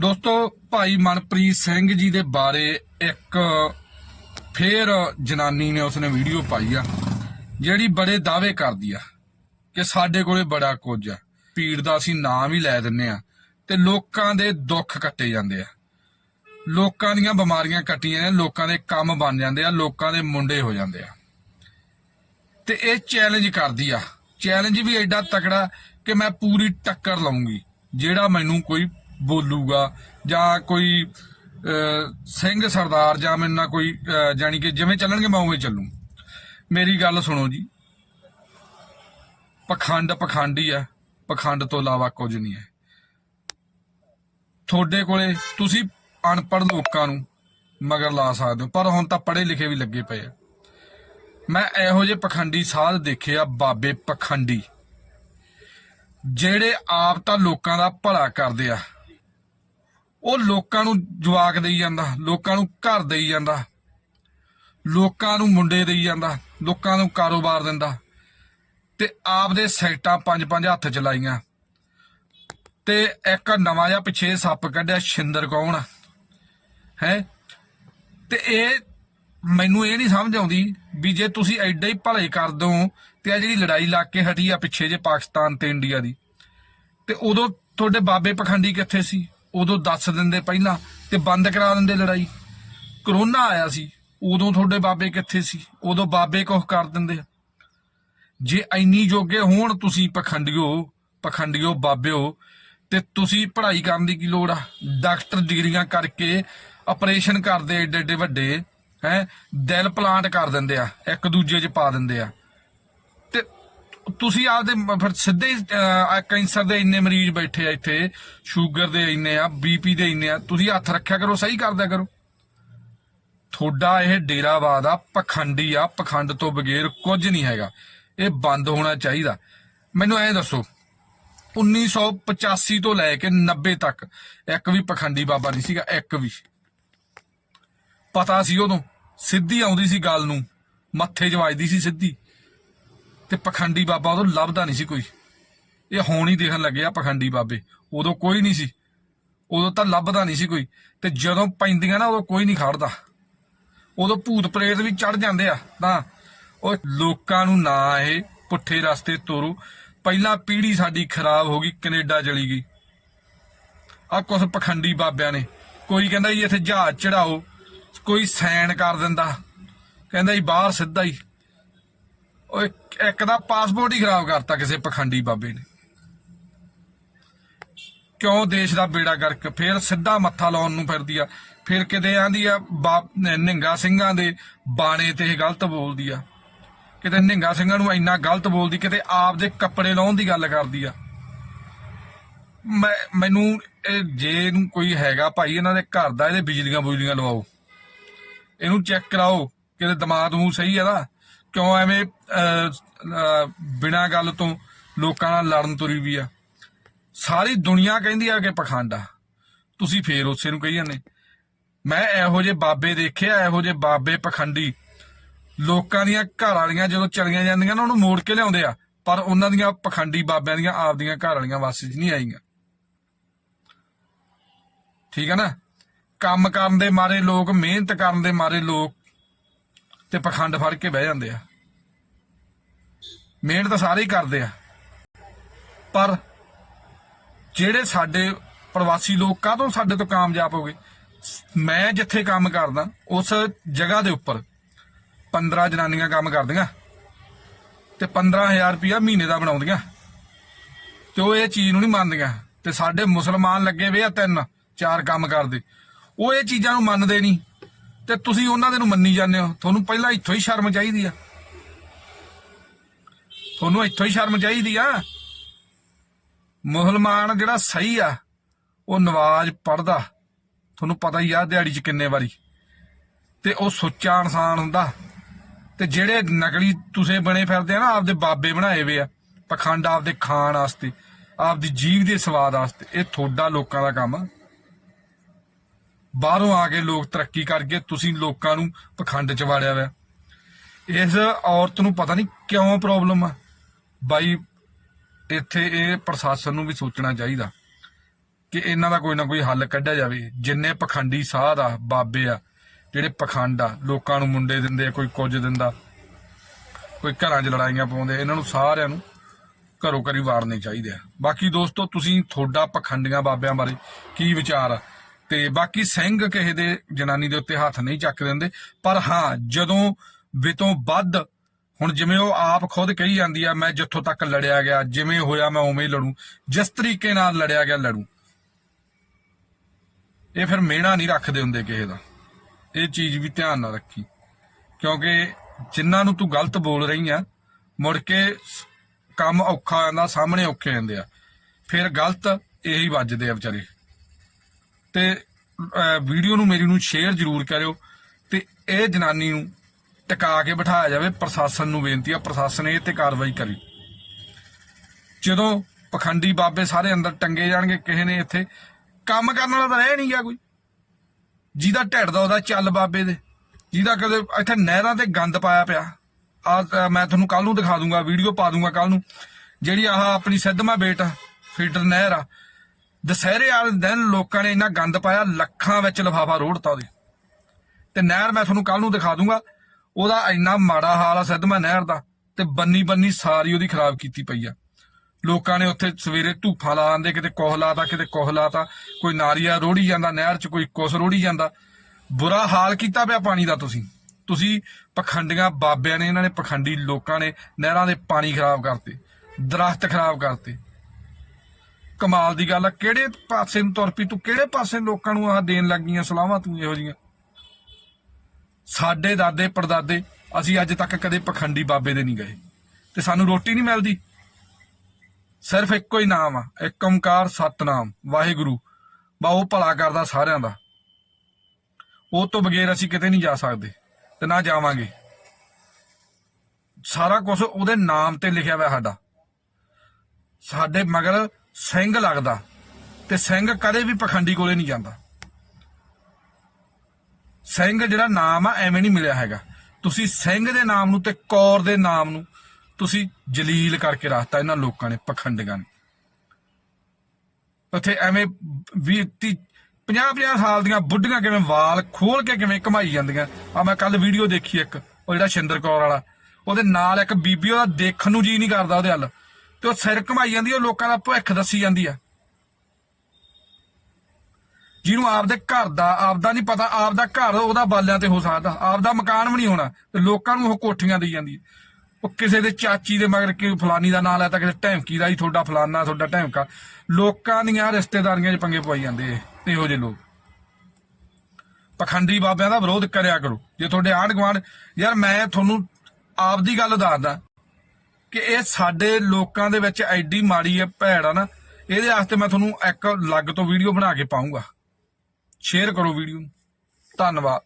ਦੋਸਤੋ, ਭਾਈ ਮਨਪ੍ਰੀਤ ਸਿੰਘ ਜੀ ਦੇ ਬਾਰੇ ਇੱਕ ਫੇਰ ਜਨਾਨੀ ਨੇ ਉਸਨੇ ਵੀਡੀਓ ਪਾਈ ਆ, ਜਿਹੜੀ ਬੜੇ ਦਾਅਵੇ ਕਰਦੀ ਆ ਕਿ ਸਾਡੇ ਕੋਲੇ ਬੜਾ ਕੁਝ ਆ। ਪੀੜ ਦਾ ਅਸੀਂ ਨਾਮ ਹੀ ਲੈ ਦਿੰਨੇ ਆ ਤੇ ਲੋਕਾਂ ਦੇ ਦੁੱਖ ਕੱਟੇ ਜਾਂਦੇ ਆ। ਲੋਕਾਂ ਦੀਆਂ ਬਿਮਾਰੀਆਂ ਕੱਟੀਆਂ ਨੇ ਲੋਕਾਂ ਦੇ ਕੰਮ ਬਣ ਜਾਂਦੇ ਆ, ਲੋਕਾਂ ਦੇ ਮੁੰਡੇ ਹੋ ਜਾਂਦੇ ਆ। ਤੇ ਇਹ ਚੈਲੰਜ ਕਰਦੀ ਆ। ਚੈਲੰਜ ਵੀ ਐਡਾ ਤਕੜਾ ਕਿ ਮੈਂ ਪੂਰੀ ਟੱਕਰ ਲਾਉਂਗੀ ਜਿਹੜਾ ਮੈਨੂੰ ਕੋਈ ਬੋਲੂਗਾ ਜਾਂ ਕੋਈ ਸਿੰਘ ਸਰਦਾਰ ਜਾਂ ਮੈਨੂੰ ਨਾ ਕੋਈ ਅਹ, ਜਾਣੀ ਕਿ ਜਿਵੇਂ ਚੱਲਣਗੇ ਮੈਂ ਉਵੇਂ ਚੱਲੂ। ਮੇਰੀ ਗੱਲ ਸੁਣੋ ਜੀ। ਪਖੰਡ ਹੀ। ਆ ਪਖੰਡ ਤੋਂ ਇਲਾਵਾ ਕੁਝ ਨਹੀਂ ਹੈ। ਤੁਹਾਡੇ ਕੋਲੇ ਤੁਸੀਂ ਅਨਪੜ੍ਹ ਲੋਕਾਂ ਨੂੰ ਮਗਰ ਲਾ ਸਕਦੇ ਹੋ ਪਰ ਹੁਣ ਤਾਂ ਪੜ੍ਹੇ ਲਿਖੇ ਵੀ ਲੱਗੇ ਪਏ ਆ। ਮੈਂ ਇਹੋ ਜਿਹੇ ਪਖੰਡੀ ਸਾਧ ਦੇਖੇ ਆ ਬਾਬੇ ਪਖੰਡੀ ਜਿਹੜੇ ਆਪ ਤਾਂ ਲੋਕਾਂ ਦਾ ਭਲਾ ਕਰਦੇ ਆ। ਉਹ ਲੋਕਾਂ ਨੂੰ ਜਵਾਕ ਦੇਈ ਜਾਂਦਾ, ਲੋਕਾਂ ਨੂੰ ਘਰ ਦੇਈ ਜਾਂਦਾ, ਲੋਕਾਂ ਨੂੰ ਮੁੰਡੇ ਦੇਈ ਜਾਂਦਾ, ਲੋਕਾਂ ਨੂੰ ਕਾਰੋਬਾਰ ਦਿੰਦਾ ਤੇ ਆਪ ਦੇ ਸੈਕਟਾਂ ਪੰਜ ਪੰਜ ਹੱਥ ਚਲਾਈਆਂ ਤੇ ਇੱਕ ਨਵਾਂ ਜਿਹਾ ਪਿੱਛੇ ਸੱਪ ਕੱਢਿਆ ਛਿੰਦਰ ਕੌਣ ਹੈ? ਤੇ ਇਹ ਮੈਨੂੰ ਇਹ ਨਹੀਂ ਸਮਝ ਆਉਂਦੀ ਵੀ ਜੇ ਤੁਸੀਂ ਐਡਾ ਹੀ ਭਲੇ ਕਰ ਦੋ ਤੇ ਆ ਜਿਹੜੀ ਲੜਾਈ ਲੱਗ ਕੇ ਹਟੀ ਆ ਪਿੱਛੇ ਜੇ ਪਾਕਿਸਤਾਨ ਤੇ ਇੰਡੀਆ ਦੀ, ਤੇ ਉਦੋਂ ਤੁਹਾਡੇ ਬਾਬੇ ਪਖੰਡੀ ਕਿੱਥੇ ਸੀ? ਉਦੋਂ ਦੱਸ ਦਿੰਦੇ ਪਹਿਲਾਂ ਤੇ ਬੰਦ ਕਰਾ ਦਿੰਦੇ ਲੜਾਈ। ਕਰੋਨਾ ਆਇਆ ਸੀ, ਉਦੋਂ ਤੁਹਾਡੇ ਬਾਬੇ ਕਿੱਥੇ ਸੀ? ਉਦੋਂ ਬਾਬੇ ਕੁਝ ਕਰ ਦਿੰਦੇ ਆ। ਜੇ ਇੰਨੀ ਜੋਗੇ ਹੋਣ, ਤੁਸੀਂ ਪਖੰਡੀਓ ਪਖੰਡੀਓ ਬਾਬਿਓ, ਤੇ ਤੁਸੀਂ ਪੜ੍ਹਾਈ ਕਰਨ ਦੀ ਕੀ ਲੋੜ ਆ? ਡਾਕਟਰ ਡਿਗਰੀਆਂ ਕਰਕੇ ਆਪਰੇਸ਼ਨ ਕਰਦੇ ਏਡੇ ਏਡੇ ਵੱਡੇ, ਹੈ? ਦਿਲ ਪਲਾਂਟ ਕਰ ਦਿੰਦੇ ਆ, ਇੱਕ ਦੂਜੇ 'ਚ ਪਾ ਦਿੰਦੇ ਆ। ਤੁਸੀਂ ਆਪਦੇ ਫਿਰ ਸਿੱਧੇ ਹੀ ਕੈਂਸਰ ਦੇ ਇੰਨੇ ਮਰੀਜ਼ ਬੈਠੇ ਆ ਇੱਥੇ, ਸ਼ੂਗਰ ਦੇ ਇੰਨੇ ਆ ਬੀਪੀ ਦੇ ਇੰਨੇ ਆ, ਤੁਸੀਂ ਹੱਥ ਰੱਖਿਆ ਕਰੋ, ਸਹੀ ਕਰਦਿਆ ਕਰੋ। ਤੁਹਾਡਾ ਇਹ ਡੇਰਾਵਾਦ ਆ, ਪਖੰਡੀ ਆ, ਪਖੰਡ ਤੋਂ ਬਗੈਰ ਕੁਝ ਨਹੀਂ ਹੈਗਾ। ਇਹ ਬੰਦ ਹੋਣਾ ਚਾਹੀਦਾ। ਮੈਨੂੰ ਐਂ ਦੱਸੋ 1985 ਤੋਂ ਲੈ ਕੇ 90 ਤੱਕ ਇੱਕ ਵੀ ਪਖੰਡੀ ਬਾਬਾ ਨਹੀਂ ਸੀਗਾ, ਇੱਕ ਵੀ। ਪਤਾ ਸੀ ਉਦੋਂ ਸਿੱਧੀ ਆਉਂਦੀ ਸੀ ਗੱਲ ਨੂੰ, ਮੱਥੇ 'ਚ ਵੱਜਦੀ ਸੀ ਸਿੱਧੀ। ਤੇ ਪਖੰਡੀ ਬਾਬਾ ਉਦੋਂ ਲੱਭਦਾ ਨਹੀਂ ਸੀ ਕੋਈ। ਇਹ ਹੁਣ ਹੀ ਦੇਖਣ ਲੱਗੇ ਆ ਪਖੰਡੀ ਬਾਬੇ। ਉਦੋਂ ਕੋਈ ਨਹੀਂ ਸੀ। ਉਦੋਂ ਤਾਂ ਲੱਭਦਾ ਨਹੀਂ ਸੀ ਕੋਈ। ਤੇ ਜਦੋਂ ਪੈਂਦੀਆਂ ਨਾ, ਉਦੋਂ ਕੋਈ ਨਹੀਂ ਖੜਦਾ। ਉਦੋਂ ਭੂਤ ਪ੍ਰੇਤ ਵੀ ਚੜ ਜਾਂਦੇ ਆ। ਤਾਂ ਉਹ ਲੋਕਾਂ ਨੂੰ ਨਾ ਇਹ ਪੁੱਠੇ ਰਸਤੇ ਤੋਰੋ। ਪਹਿਲਾਂ ਪੀੜੀ ਸਾਡੀ ਖਰਾਬ ਹੋ ਗਈ, ਕੈਨੇਡਾ ਚਲੀ ਗਈ। ਆ ਕੁਛ ਪਖੰਡੀ ਬਾਬਿਆਂ ਨੇ। ਕੋਈ ਕਹਿੰਦਾ ਜੀ ਇੱਥੇ ਜਹਾਜ਼ ਚੜਾਓ ਕੋਈ ਸਾਈਨ ਕਰ ਦਿੰਦਾ। ਕਹਿੰਦਾ ਜੀ ਬਾਹਰ ਸਿੱਧਾ ਹੀ ਉਹ ਇੱਕ ਦਾ ਪਾਸਪੋਰਟ ਹੀ ਖਰਾਬ ਕਰਤਾ ਕਿਸੇ ਪਖੰਡੀ ਬਾਬੇ ਨੇ। ਕਿਉਂ ਦੇਸ਼ ਦਾ ਬੇੜਾ ਗਰਕ, ਫੇਰ ਸਿੱਧਾ ਮੱਥਾ ਲਾਉਣ ਨੂੰ ਫਿਰਦੀ ਆ। ਫਿਰ ਕਿਤੇ ਆਂਦੀ ਆ ਨਿੰਗਾ ਸਿੰਘਾਂ ਦੇ ਬਾਣੇ ਤੇ ਇਹ ਗਲਤ ਬੋਲਦੀ ਆ। ਕਿਤੇ ਨਿੰਗਾ ਸਿੰਘਾਂ ਨੂੰ ਇੰਨਾ ਗਲਤ ਬੋਲਦੀ, ਕਿਤੇ ਆਪ ਦੇ ਕੱਪੜੇ ਲਾਉਣ ਦੀ ਗੱਲ ਕਰਦੀ ਆ। ਮੈਂ, ਮੈਨੂੰ ਜੇ ਇਹਨੂੰ ਕੋਈ ਹੈਗਾ ਭਾਈ, ਇਹਨਾਂ ਦੇ ਘਰ ਦਾ ਇਹਦੇ ਬਿਜਲੀਆਂ ਬੁਜਲੀਆਂ ਲਵਾਓ। ਇਹਨੂੰ ਚੈੱਕ ਕਰਾਓ, ਕਿਤੇ ਦਿਮਾਗ ਨੂੰ ਸਹੀ ਹੈ ਨਾ। ਕਿਉਂ ਐਵੇਂ ਬਿਨਾਂ ਗੱਲ ਤੋਂ ਲੋਕਾਂ ਨਾਲ ਲੜਨ ਤੁਰੀ ਵੀ ਆ? ਸਾਰੀ ਦੁਨੀਆ ਕਹਿੰਦੀ ਆ ਕਿ ਪਖੰਡ ਤੁਸੀਂ ਫੇਰ ਉਸੇ ਨੂੰ ਕਹੀ ਜਾਂਦੇ। ਮੈਂ ਇਹੋ ਜਿਹੇ ਬਾਬੇ ਦੇਖੇ ਇਹੋ ਜਿਹੇ ਬਾਬੇ ਪਖੰਡੀ। ਲੋਕਾਂ ਦੀਆਂ ਘਰ ਵਾਲੀਆਂ ਜਦੋਂ ਚਲੀਆਂ ਜਾਂਦੀਆਂ ਨਾ, ਉਹਨੂੰ ਮੋੜ ਕੇ ਲਿਆਉਂਦੇ ਆ। ਪਰ ਉਹਨਾਂ ਦੀਆਂ ਪਖੰਡੀ ਬਾਬਿਆਂ ਦੀਆਂ ਆਪਦੀਆਂ ਘਰ ਵਾਲੀਆਂ ਵਾਸਤੇ ਨਹੀਂ ਆਈਆਂ। ਠੀਕ ਹੈ ਨਾ? ਕੰਮ ਕਰਨ ਦੇ ਮਾਰੇ ਲੋਕ, ਮਿਹਨਤ ਕਰਨ ਦੇ ਮਾਰੇ ਲੋਕ ਤੇ ਪਖੰਡ ਫੜ ਕੇ ਬਹਿ ਜਾਂਦੇ ਆ। ਮਿਹਨਤ ਤਾਂ ਸਾਰੇ ਹੀ ਕਰਦੇ ਆ। ਪਰ ਜਿਹੜੇ ਸਾਡੇ ਪ੍ਰਵਾਸੀ ਲੋਕ ਕਾਹਤੋਂ ਸਾਡੇ ਤੋਂ ਕਾਮਯਾਬ ਹੋ ਗਏ? ਮੈਂ ਜਿੱਥੇ ਕੰਮ ਕਰਦਾ, ਉਸ ਜਗ੍ਹਾ ਦੇ ਉੱਪਰ 15 ਜਨਾਨੀਆਂ ਕੰਮ ਕਰਦੀਆਂ ਤੇ 15000 ਰੁਪਇਆ ਮਹੀਨੇ ਦਾ ਬਣਾਉਂਦੀਆਂ ਤੇ ਉਹ ਇਹ ਚੀਜ਼ ਨੂੰ ਨਹੀਂ ਮੰਨਦੀਆਂ ਤੇ ਸਾਡੇ ਮੁਸਲਮਾਨ ਲੱਗੇ ਵੇ ਆ ਤਿੰਨ, ਚਾਰ ਕੰਮ ਕਰਦੇ। ਉਹ ਇਹ ਚੀਜ਼ਾਂ ਨੂੰ ਮੰਨਦੇ ਨਹੀਂ। ਤੇ ਤੁਸੀਂ ਉਹਨਾਂ ਦੇ ਨੂੰ ਮੰਨੀ ਜਾਂਦੇ ਹੋ। ਤੁਹਾਨੂੰ ਪਹਿਲਾਂ ਇੱਥੋਂ ਹੀ ਸ਼ਰਮ ਚਾਹੀਦੀ ਆ। ਤੁਹਾਨੂੰ ਇੱਥੋਂ ਹੀ ਸ਼ਰਮ ਚਾਹੀਦੀ ਆ। ਮੁਸਲਮਾਨ ਜਿਹੜਾ ਸਹੀ ਆ, ਉਹ ਨਵਾਜ਼ ਪੜਦਾ ਤੁਹਾਨੂੰ ਪਤਾ ਹੀ ਆ ਦਿਹਾੜੀ 'ਚ ਕਿੰਨੇ ਵਾਰੀ। ਤੇ ਉਹ ਸੁੱਚਾ ਇਨਸਾਨ ਹੁੰਦਾ। ਤੇ ਜਿਹੜੇ ਨਕਲੀ ਤੁਸੀਂ ਬਣੇ ਫਿਰਦੇ ਆ ਨਾ, ਆਪਦੇ ਬਾਬੇ ਬਣਾਏ ਵੇ ਆ। ਪਖੰਡ ਆਪਦੇ ਖਾਣ ਵਾਸਤੇ, ਆਪਦੀ ਜੀਵ ਦੇ ਸਵਾਦ ਵਾਸਤੇ। ਇਹ ਥੋੜਾ ਲੋਕਾਂ ਦਾ ਕੰਮ ਆ। ਬਾਹਰੋਂ ਆ ਕੇ ਲੋਕ ਤਰੱਕੀ ਕਰਕੇ ਤੁਸੀਂ ਲੋਕਾਂ ਨੂੰ ਪਖੰਡ ਚ ਵਾੜਿਆ ਹੋਇਆ ਇਸ ਔਰਤ ਨੂੰ ਪਤਾ ਨਹੀਂ ਕਿਉਂ ਪ੍ਰੋਬਲਮ ਆ। ਬਾਈ, ਇੱਥੇ ਇਹ ਪ੍ਰਸ਼ਾਸਨ ਨੂੰ ਵੀ ਸੋਚਣਾ ਚਾਹੀਦਾ ਕਿ ਇਹਨਾਂ ਦਾ ਕੋਈ ਨਾ ਕੋਈ ਹੱਲ ਕੱਢਿਆ ਜਾਵੇ। ਜਿੰਨੇ ਪਖੰਡੀ ਸਾਧ ਆ, ਬਾਬੇ ਆ, ਜਿਹੜੇ ਪਖੰਡ ਆ, ਲੋਕਾਂ ਨੂੰ ਮੁੰਡੇ ਦਿੰਦੇ ਆ, ਕੋਈ ਕੁਝ ਦਿੰਦਾ, ਕੋਈ ਘਰਾਂ 'ਚ ਲੜਾਈਆਂ ਪਾਉਂਦੇ ਇਹਨਾਂ ਨੂੰ ਸਾਰਿਆਂ ਨੂੰ ਘਰੋਂ ਘਰੀ ਵਾਰਨੇ ਚਾਹੀਦੇ ਆ। ਬਾਕੀ ਦੋਸਤੋ, ਤੁਸੀਂ ਤੁਹਾਡਾ ਪਖੰਡੀਆਂ ਬਾਬਿਆਂ ਬਾਰੇ ਕੀ ਵਿਚਾਰ ਆ? ਤੇ ਬਾਕੀ ਸਿੰਘ ਕਿਸੇ ਦੇ ਜਨਾਨੀ ਦੇ ਉੱਤੇ ਹੱਥ ਨਹੀਂ ਚੱਕ ਦਿੰਦੇ। ਪਰ ਹਾਂ, ਜਦੋਂ ਵਿਤੋਂ ਵੱਧ, ਹੁਣ ਜਿਵੇਂ ਉਹ ਆਪ ਖੁਦ ਕਹੀ ਜਾਂਦੀ ਆ, ਮੈਂ ਜਿੱਥੋਂ ਤੱਕ ਲੜਿਆ ਗਿਆ, ਜਿਵੇਂ ਹੋਇਆ ਮੈਂ ਉਵੇਂ ਹੀ ਲੜੂ। ਜਿਸ ਤਰੀਕੇ ਨਾਲ ਲੜਿਆ ਗਿਆ, ਲੜੂ। ਇਹ ਫਿਰ ਮਿਹਣਾ ਨਹੀਂ ਰੱਖਦੇ ਹੁੰਦੇ ਕਿਸੇ ਦਾ। ਇਹ ਚੀਜ਼ ਵੀ ਧਿਆਨ ਨਾਲ ਰੱਖੀ। ਕਿਉਂਕਿ ਜਿਨ੍ਹਾਂ ਨੂੰ ਤੂੰ ਗਲਤ ਬੋਲ ਰਹੀ ਆ, ਮੁੜ ਕੇ ਕੰਮ ਔਖਾ ਹੋ ਜਾਂਦਾ ਸਾਹਮਣੇ ਔਖੇ ਜਾਂਦੇ ਆ। ਫਿਰ ਗਲਤ ਇਹੀ ਵੱਜਦੇ ਆ ਵਿਚਾਰੇ। ਤੇ ਵੀਡੀਓ ਨੂੰ ਮੇਰੀ ਨੂੰ ਸ਼ੇਅਰ ਜ਼ਰੂਰ ਕਰਿਓ ਤੇ ਇਹ ਜਨਾਨੀ ਨੂੰ ਟਿਕਾ ਕੇ ਬਿਠਾਇਆ ਜਾਵੇ, ਪ੍ਰਸ਼ਾਸਨ ਨੂੰ ਬੇਨਤੀ ਆ, ਪ੍ਰਸ਼ਾਸਨ ਇਹ ਤੇ ਕਾਰਵਾਈ ਕਰੇ। ਜਦੋਂ ਪਖੰਡੀ ਬਾਬੇ ਸਾਰੇ ਅੰਦਰ ਟੰਗੇ ਜਾਣਗੇ ਕਿਸੇ ਨੇ ਇੱਥੇ, ਕੰਮ ਕਰਨ ਵਾਲਾ ਤਾਂ ਰਹਿ ਨਹੀਂ ਗਿਆ ਕੋਈ। ਜਿਹਦਾ ਢਿੱਡ ਦਾ ਉਹਦਾ ਚੱਲ ਬਾਬੇ ਦੇ, ਜਿਹਦਾ ਕਦੇ ਇੱਥੇ ਨਹਿਰਾਂ ਤੇ ਗੰਦ ਪਾਇਆ ਪਿਆ। ਆ ਮੈਂ ਤੁਹਾਨੂੰ ਕੱਲ ਨੂੰ ਦਿਖਾ ਦੂੰਗਾ ਵੀਡੀਓ ਪਾ ਦੂੰਗਾ ਕੱਲ ਨੂੰ। ਜਿਹੜੀ ਆਹ ਆਪਣੀ ਸਿੱਧਮਾ ਬੇਟ ਫੀਡਰ ਨਹਿਰ ਆ ਦੁਸਹਿਰੇ ਵਾਲੇ ਦਿਨ ਲੋਕਾਂ ਨੇ ਇੰਨਾ ਗੰਦ ਪਾਇਆ, ਲੱਖਾਂ ਵਿੱਚ ਲਫਾਫਾ ਰੋੜਤਾ ਉਹਦੇ। ਤੇ ਨਹਿਰ ਮੈਂ ਤੁਹਾਨੂੰ ਕੱਲ ਨੂੰ ਦਿਖਾ ਦੂੰਗਾ, ਉਹਦਾ ਇੰਨਾ ਮਾੜਾ ਹਾਲ ਆ ਸਿੱਧਮਾ ਨਹਿਰ ਦਾ, ਤੇ ਬੰਨੀ ਬੰਨੀ ਸਾਰੀ ਉਹਦੀ ਖਰਾਬ ਕੀਤੀ ਪਈ ਆ। ਲੋਕਾਂ ਨੇ ਉੱਥੇ ਸਵੇਰੇ ਧੂਫਾਂ ਲਾ ਆਂਦੇ, ਕਿਤੇ ਕੋਹ ਲਾਤਾ, ਕਿਤੇ ਕੋਹ ਲਾਤਾ, ਕੋਈ ਨਾਰੀਆ ਰੋੜੀ ਜਾਂਦਾ ਨਹਿਰ 'ਚ, ਕੋਈ ਕੁਸ ਰੋੜੀ ਜਾਂਦਾ। ਬੁਰਾ ਹਾਲ ਕੀਤਾ ਪਿਆ ਪਾਣੀ ਦਾ ਤੁਸੀਂ। ਤੁਸੀਂ ਪਖੰਡੀਆਂ ਬਾਬਿਆਂ ਨੇ, ਇਹਨਾਂ ਨੇ ਪਖੰਡੀ ਲੋਕਾਂ ਨੇ ਨਹਿਰਾਂ ਦੇ ਪਾਣੀ ਖਰਾਬ ਕਰਤੇ, ਦਰਖਤ ਖਰਾਬ ਕਰਤੇ। ਕਮਾਲ ਦੀ ਗੱਲ ਆ, ਕਿਹੜੇ ਪਾਸੇ ਨੂੰ ਤੁਰ ਪਈ, ਤੂੰ ਕਿਹੜੇ ਪਾਸੇ ਲੋਕਾਂ ਨੂੰ ਆਹ ਦੇਣ ਲੱਗੀਆਂ ਸਲਾਹਾਂ ਤੂੰ ਇਹੋ ਜੀਆਂ ਸਾਡੇ ਦਾਦੇ, ਪੜਦਾਦੇ, ਅਸੀਂ ਅੱਜ ਤੱਕ ਕਦੇ ਪਖੰਡੀ ਬਾਬੇ ਦੇ ਨਹੀਂ ਗਏ। ਤੇ ਸਾਨੂੰ ਰੋਟੀ ਨਹੀਂ ਮਿਲਦੀ। ਸਿਰਫ ਇੱਕੋ ਹੀ ਨਾਮ ਆ, ਇੱਕ ਓਮਕਾਰ ਸਤਨਾਮ, ਵਾਹਿਗੁਰੂ। ਬਾ, ਉਹ ਭਲਾ ਕਰਦਾ ਸਾਰਿਆਂ ਦਾ। ਉਹ ਤੋਂ ਬਗੈਰ ਅਸੀਂ ਕਿਤੇ ਨਹੀਂ ਜਾ ਸਕਦੇ ਤੇ ਨਾ ਜਾਵਾਂਗੇ। ਸਾਰਾ ਕੁਝ ਉਹਦੇ ਨਾਮ ਤੇ ਲਿਖਿਆ ਹੋਇਆ ਸਾਡਾ। ਸਾਡੇ ਮਗਰ ਸਿੰਘ ਲੱਗਦਾ ਤੇ ਸਿੰਘ ਕਦੇ ਵੀ ਪਖੰਡੀ ਕੋਲੇ ਨਹੀਂ ਜਾਂਦਾ। ਸਿੰਘ ਜਿਹੜਾ ਨਾਮ ਆ, ਐਵੇਂ ਨਹੀਂ ਮਿਲਿਆ ਹੈਗਾ। ਤੁਸੀਂ ਸਿੰਘ ਦੇ ਨਾਮ ਨੂੰ ਤੇ ਕੌਰ ਦੇ ਨਾਮ ਨੂੰ ਤੁਸੀਂ ਜਲੀਲ ਕਰਕੇ ਰੱਖਤਾ ਇਹਨਾਂ ਲੋਕਾਂ ਨੇ ਪਖੰਡੀਆਂ ਨੇ। ਉੱਥੇ ਐਵੇਂ 20 50 50 ਸਾਲ ਦੀਆਂ ਬੁੱਢੀਆਂ ਕਿਵੇਂ ਵਾਲ ਖੋਲ ਕੇ ਕਿਵੇਂ ਕਮਾਈ ਜਾਂਦੀਆਂ। ਆ ਮੈਂ ਕੱਲ ਵੀਡੀਓ ਦੇਖੀ ਇੱਕ, ਉਹ ਜਿਹੜਾ ਸ਼ਿੰਦਰ ਕੌਰ ਵਾਲਾ। ਉਹਦੇ ਨਾਲ ਇੱਕ ਬੀਬੀ, ਉਹਦਾ ਦੇਖਣ ਨੂੰ ਜੀ ਨਹੀਂ ਕਰਦਾ ਉਹਦੇ ਹੱਲ ਤੇ ਉਹ ਸਿਰ ਘਮਾਈ ਜਾਂਦੀ, ਉਹ ਲੋਕਾਂ ਦਾ ਭਵਿੱਖ ਦੱਸੀ ਜਾਂਦੀ ਆ। ਜਿਹਨੂੰ ਆਪਦੇ ਘਰ ਦਾ, ਆਪਦਾ ਨਹੀਂ ਪਤਾ, ਆਪਦਾ ਘਰ ਉਹਦਾ ਬਾਲਿਆਂ ਤੇ ਹੋ ਸਕਦਾ। ਆਪਦਾ ਮਕਾਨ ਵੀ ਨਹੀਂ ਹੋਣਾ, ਤੇ ਲੋਕਾਂ ਨੂੰ ਉਹ ਕੋਠੀਆਂ ਦੇਈ ਜਾਂਦੀ ਉਹ ਕਿਸੇ ਦੇ ਚਾਚੀ ਦੇ ਮਗਰ ਕਿ ਫਲਾਨੀ ਦਾ ਨਾਂ ਲੈ ਤਾਂ ਕਿਸੇ ਢੈਂਕੀ ਦਾ ਹੀ ਤੁਹਾਡਾ ਫਲਾਨਾ, ਤੁਹਾਡਾ ਢੈਂਕਾ। ਲੋਕਾਂ ਦੀਆਂ ਰਿਸ਼ਤੇਦਾਰੀਆਂ 'ਚ ਪੰਗੇ ਪਵਾਈ ਜਾਂਦੇ ਇਹ ਇਹੋ ਜਿਹੇ ਲੋਕ। ਪਖੰਡੀ ਬਾਬਿਆਂ ਦਾ ਵਿਰੋਧ ਕਰਿਆ ਕਰੋ। ਜੇ ਤੁਹਾਡੇ ਆਂਢ ਗੁਆਂਢ ਯਾਰ ਮੈਂ ਤੁਹਾਨੂੰ ਆਪਦੀ ਗੱਲ ਦੱਸਦਾ ਕਿ ਇਹ ਸਾਡੇ ਲੋਕਾਂ ਦੇ ਵਿੱਚ ਐਡੀ ਮਾੜੀ ਹੈ ਭੈੜ ਆ ਨਾ, ਇਹਦੇ ਵਾਸਤੇ ਮੈਂ ਤੁਹਾਨੂੰ ਇੱਕ ਅਲੱਗ ਤੋਂ ਵੀਡੀਓ ਬਣਾ ਕੇ ਪਾਉਂਗਾ ਸ਼ੇਅਰ ਕਰੋ ਵੀਡੀਓ ਨੂੰ। ਧੰਨਵਾਦ।